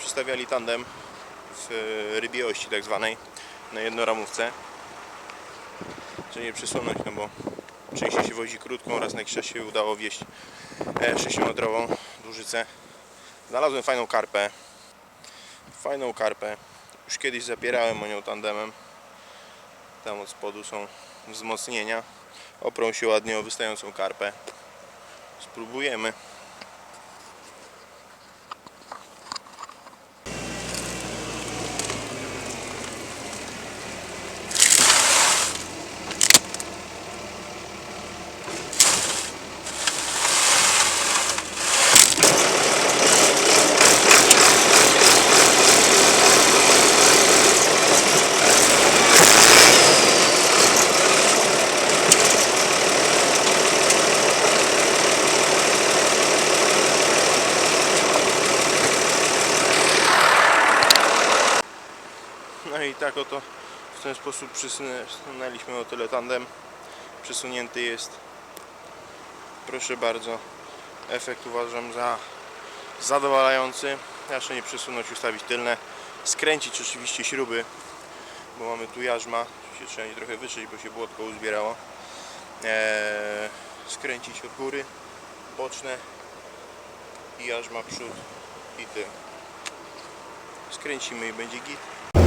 przestawiali tandem w e, rybie ości tak zwanej na jednoramówce. Żeby nie przesunąć, no bo częściej się wozi krótką oraz na jakiś czas się udało wieść e, 6-metrową dużycę. Znalazłem fajną karpę. Fajną karpę. Już kiedyś zapierałem o nią tandemem. Tam od spodu są wzmocnienia. Oprą się ładnie o wystającą karpę. Spróbujemy. No i tak oto w ten sposób przysunęliśmy o tyle tandem. Przesunięty jest. Proszę bardzo. Efekt uważam za zadowalający. Jeszcze nie przesunąć, ustawić tylne. Skręcić oczywiście śruby, bo mamy tu jarzma. Oczywiście trzeba je trochę wyszyć, bo się błotko uzbierało. Eee, skręcić od góry, boczne i jarzma przód i tył. Skręcimy i będzie git.